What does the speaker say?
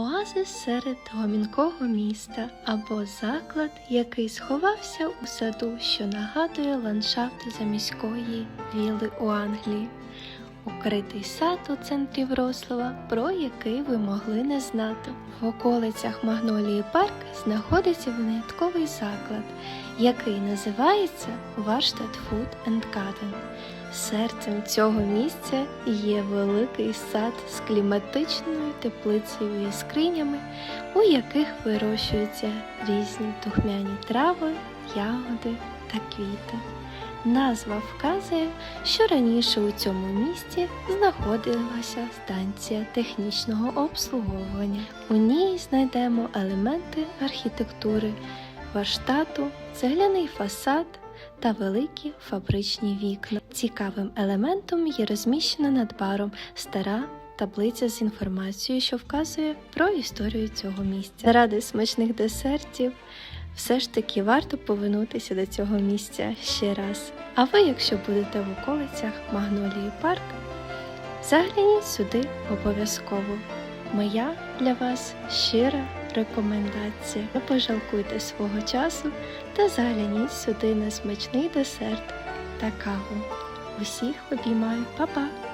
Оазис серед гомінкого міста або заклад, який сховався у саду, що нагадує ландшафти заміської віли у Англії. Укритий сад у центрі Врослава, про який ви могли не знати. В околицях Магнолії Парк знаходиться винятковий заклад, який називається Варштат Food and Garden. Серцем цього місця є великий сад з кліматичною теплицею і скринями, у яких вирощуються різні духмяні трави, ягоди та квіти. Назва вказує, що раніше у цьому місті знаходилася станція технічного обслуговування. У ній знайдемо елементи архітектури, ваштату, цегляний фасад та великі фабричні вікна. Цікавим елементом є розміщена над баром стара таблиця з інформацією, що вказує про історію цього місця. Заради смачних десертів все ж таки варто повернутися до цього місця ще раз. А ви, якщо будете в околицях Магнолії Парк, загляніть сюди обов'язково. Моя для вас щира рекомендація. Не пожалкуйте свого часу та загляніть сюди на смачний десерт та каву. Усіх обіймаю, Па-па!